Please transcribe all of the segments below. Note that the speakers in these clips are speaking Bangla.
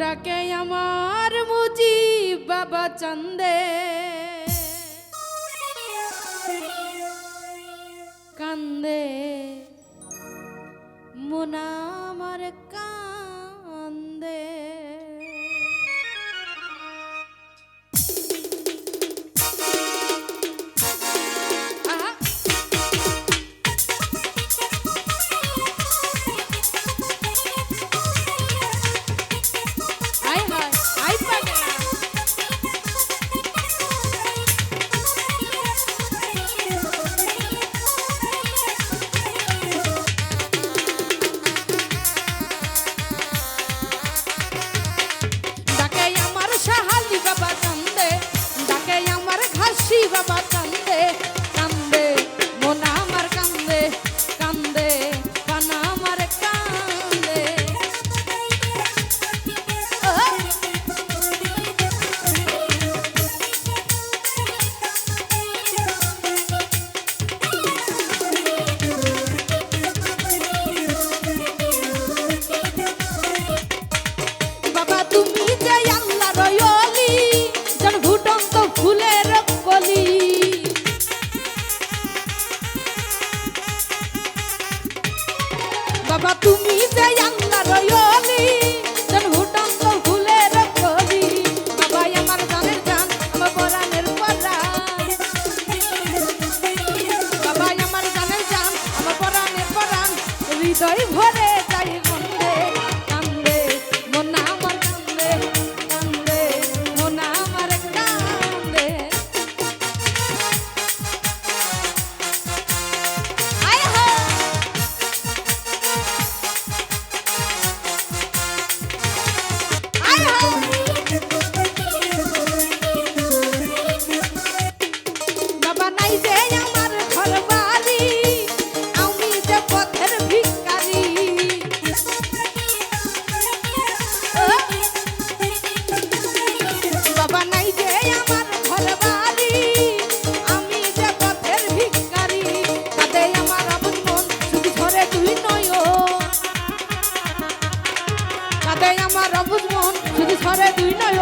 ডাকে আমার মুজি বাবা চন্দে। বাবা, তুমি যে আল্লাহ রয়লি জন ফুটন্ত ফুলের কলি বাবা আমার জানের জান আমার পরাণের পরাণ। বাবা আমার জানের জান আমার পরাণের পরাণ। হৃদয় ভরে আমার অবুজ মন শুধু সরে দুই নয়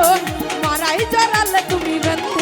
মারাই চড়ালে তুমি বেঁধে